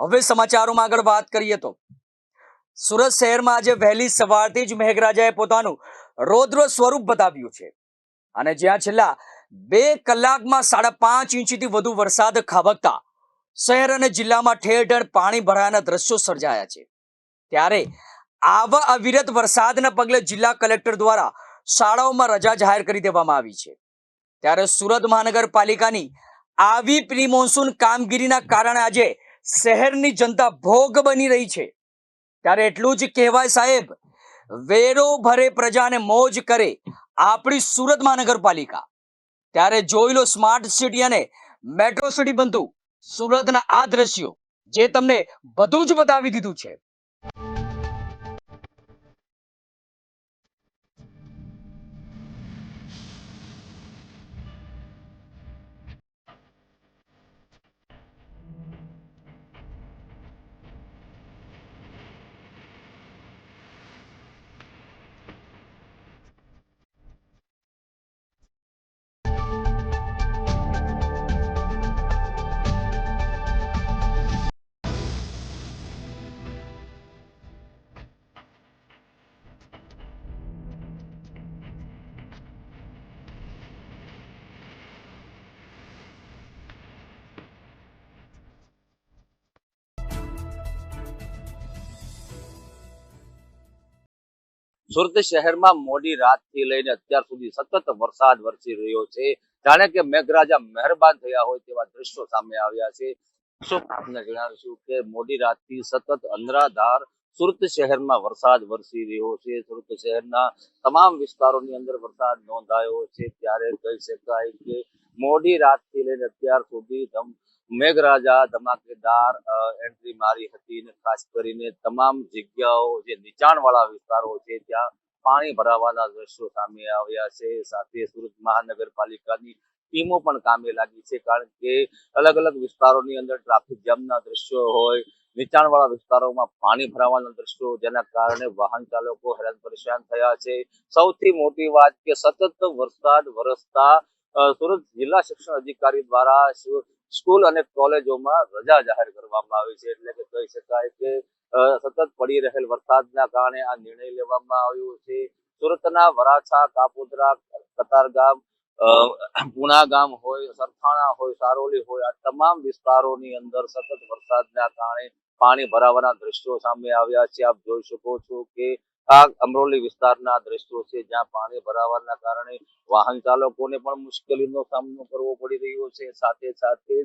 હવે સમાચારોમાં આગળ વાત કરીએ તો સુરત શહેરમાં આજે વહેલી સવારથી જ મેઘરાજાએ પોતાનું રૌદ્ર સ્વરૂપ બતાવ્યું છે. અને જ્યાં છેલ્લા બે કલાકમાં સાડા પાંચ ઇંચથી વધુ વરસાદ ખાબકતા શહેર અને જિલ્લામાં ઠેર ઠેર પાણી ભરાયાના દ્રશ્યો સર્જાયા છે. ત્યારે આવા અવિરત વરસાદના પગલે જિલ્લા કલેક્ટર દ્વારા શાળાઓમાં રજા જાહેર કરી દેવામાં આવી છે. ત્યારે સુરત મહાનગરપાલિકાની આવી પ્રી મોન્સૂન કામગીરીના કારણે આજે શહેરની જનતા ભોગ બની રહી છે. ત્યારે એટલું જ કહેવાય સાહેબ, વેરો ભરે પ્રજાને મોજ કરે આપણી સુરત મહાનગરપાલિકા. ત્યારે જોઈ લો સ્માર્ટ સિટી અને મેટ્રો સિટી બનતું સુરતના આ દ્રશ્યો, જે તમને બધું જ બતાવી દીધું છે. સુરત શહેરમાં મોડી રાતથી લઈને અત્યાર સુધી સતત વરસાદ વરસી રહ્યો છે. જાણે કે મેઘરાજા મહેરબાન થયા હોય તેવા દ્રશ્યો સામે આવ્યા છે. આપને જણાવીશું કે મોડી રાતથી સતત અંધરાધાર સુરત શહેરમાં વરસાદ વરસી રહ્યો છે. સુરત શહેરના તમામ વિસ્તારોની અંદર વરસાદ નોંધાયો છે. ત્યારે કહી શકાય કે મોડી રાતથી લઈને અત્યાર સુધી મેઘરાજા, ધમાકેદાર એન્ટ્રી મારી હતી અને ખાસ કરીને તમામ જગ્યાઓ જે નીચાણવાળા વિસ્તારો છે, ત્યાં પાણી ભરાવાના દ્રશ્યો સામે આવ્યા છે. સાથે સુરત મહાનગરપાલિકાની ટીમો પણ કામે લાગી છે, કારણ કે અલગ અલગ વિસ્તારોની અંદર ટ્રાફિક જામના દ્રશ્યો હોય, નીચાણવાળા વિસ્તારોમાં પાણી ભરાવાના દ્રશ્યો, જેના કારણે વાહન ચાલકો હેરાન પરેશાન થયા છે. સૌથી મોટી વાત કે સતત વરસાદ વરસતા સુરત જિલ્લા શિક્ષણ અધિકારી દ્વારા સ્કૂલ અને કોલેજોમાં રજા જાહેર કરવામાં આવી છે. એટલે કે કહી શકાય કે સતત પડી રહેલ વરસાદના કારણે આ નિર્ણય લેવામાં આવ્યો છે. સુરતના વરાછા, કાપોદ્રા, કતારગામ પુણા ગામ હોય, સરથાણા હોય, સારોલી હોય, આ તમામ વિસ્તારોની અંદર સતત વરસાદના કારણે પાણી ભરાવાના દ્રશ્યો સામે આવ્યા છે. આપ જોઈ શકો છો કે આ અમરોલી વિસ્તારના દ્રશ્યો છે, જ્યાં પાણી ભરાવાના કારણે વાહન ચાલકોને પણ મુશ્કેલીનો સામનો કરવો પડી રહ્યો છે. સાથે સાથે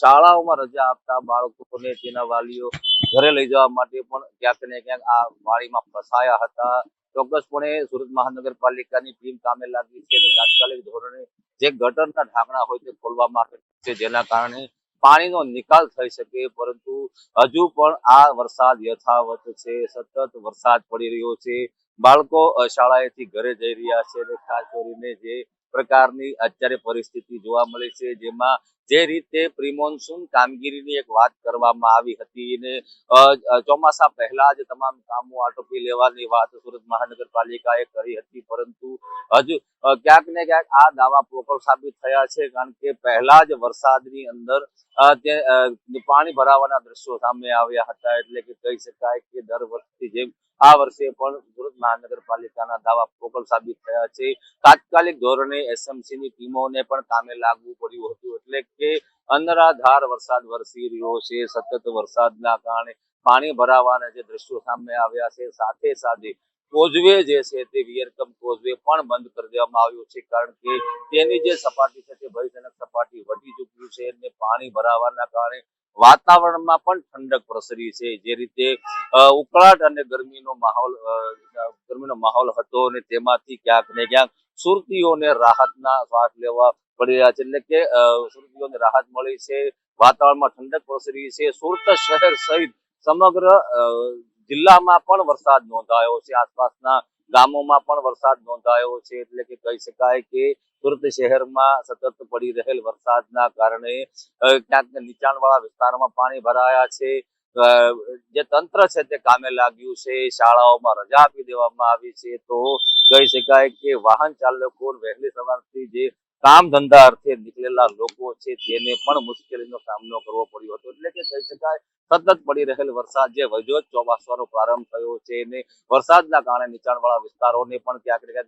શાળાઓમાં રજા આપતા બાળકોને તેના વાલીઓ ઘરે લઈ જવા માટે પણ ક્યાંક ને ક્યાંક આ પાણીમાં ફસાયા હતા. ચોક્કસપણે સુરત મહાનગરપાલિકાની ટીમ કામે લાગી છે અને તાત્કાલિક ધોરણે જે ગટરના ઢાંકણા હોય તે ખોલવામાં આવે છે, જેના કારણે પાણીનો નિકાલ થઈ શકે. પરંતુ હજુ પણ આ વરસાદ યથાવત છે, સતત વરસાદ પડી રહ્યો છે. બાળકો શાળાએથી ઘરે જઈ રહ્યા છે અને ખાસ કરીને જે પ્રકારની અત્યારે પરિસ્થિતિ જોવા મળે છે, જેમાં જે રીતે પ્રિમોન્સૂન કામગીરીની એક વાત કરવામાં આવી હતી ને અ, અ, ચોમાસા પહેલા જ તમામ કામો આટોપી લેવાની વાત સુરત મહાનગરપાલિકાએ કરી હતી પરંતુ હજુ ક્યાંક ને ક્યાંક આ દાવા પોકળ સાબિત થયા છે કારણ કે પહેલા જ વરસાદની અંદર પાણી ભરાવાના દ્રશ્યો સામે આવ્યા હતા એટલે કે કહી શકાય કે દર વર્ષથી જેમ આ વર્ષે પણ સુરત મહાનગરપાલિકાના દાવા પોકળ સાબિત થયા છે. તાત્કાલિક ધોરણે એસએમસી ની ટીમોને પણ કામે લાગવું પડ્યું હતું એટલે કે અનરાધાર વરસાદ વરસી રહ્યો છે, સતત વરસાદના કારણે પાણી ભરાવાના જે દ્રશ્યો સામે આવ્યા છે, સાથે સાથે કોઝવે જે છે તે વિયરકમ કોઝવે પણ બંધ કરી દેવામાં આવ્યો છે, કારણ કે તેની જે સપાટી છે તે ભયજનક સપાટી વધી ચૂક્યું છે અને પાણી ભરાવાના કારણે વાતાવરણમાં પણ ઠંડક પ્રસરી છે. જે રીતે ઉકળાટ અને ગરમીનો માહોલ ગરમીનો માહોલ હતો અને તેમાંથી ક્યાંક ને ક્યાંક સુરતીઓને રાહતના શ્વાસ લેવા પડી રહ્યા છે. એટલે કે સુરતીઓને રાહત મળી છે, વાતાવરણમાં ઠંડક પ્રસરી છે. સુરત શહેર સહિત સમગ્ર જિલ્લામાં પણ વરસાદ નોંધાયો છે. આસપાસના ગામોમાં પણ વરસાદ નોંધાયો છે. એટલે કે કહી શકાય કે સુરત શહેરમાં સતત પડી રહેલ વરસાદના કારણે ક્યાંક નીચાણવાળા વિસ્તારમાં પાણી ભરાયા છે. જે તંત્ર છે તે કામે લાગ્યું છે. શાળાઓમાં રજા આપી દેવામાં આવી છે. તો કહી શકાય કે વાહન ચાલકો વહેલી સવારથી જે કામ ધંધા અર્થે નીકળેલા લોકો છે તેને પણ મુશ્કેલીનો સામનો કરવો પડ્યો હતો. એટલે કે કહી શકાય, સતત પડી રહેલ વરસાદ જે વજોત ચોમાસાનો પ્રારંભ થયો છે અને વરસાદના કારણે નીચાણવાળા વિસ્તારોને પણ ક્યાંક ને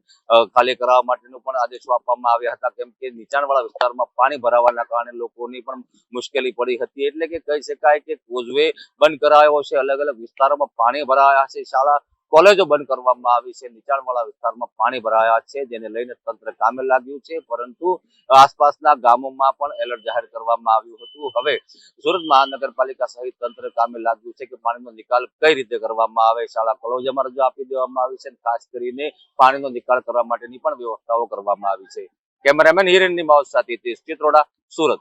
ખાલી કરાવવા માટેનું પણ આદેશો આપવામાં આવ્યા હતા. કેમ કે નીચાણવાળા વિસ્તારમાં પાણી ભરાવાના કારણે લોકોની પણ મુશ્કેલી પડી હતી. એટલે કે કહી શકાય કે કોઝવે બંધ કરાયો છે. અલગ અલગ વિસ્તારોમાં પાણી ભરાયા છે. શાળા કોલેજો બંધ કરવામાં આવી છે. નીચાણવાળા વિસ્તારમાં પાણી ભરાયા છે, જેને લઈને તંત્ર કામે લાગ્યું છે, પરંતુ આસપાસના ગામોમાં પણ એલર્ટ જાહેર કરવામાં આવ્યું હતું. હવે સુરત મહાનગરપાલિકા સહિત તંત્ર કામે લાગ્યું છે કે પાણીનો નિકાલ કઈ રીતે કરવામાં આવે? શાળા કોલેજોમાં રજા આપી દેવામાં આવી છે ખાસ કરીને પાણીનો નિકાલ કરવા માટેની પણ વ્યવસ્થાઓ કરવામાં આવી છે. કેમેરામેન હિરેનની માવસ સાથે સુરત.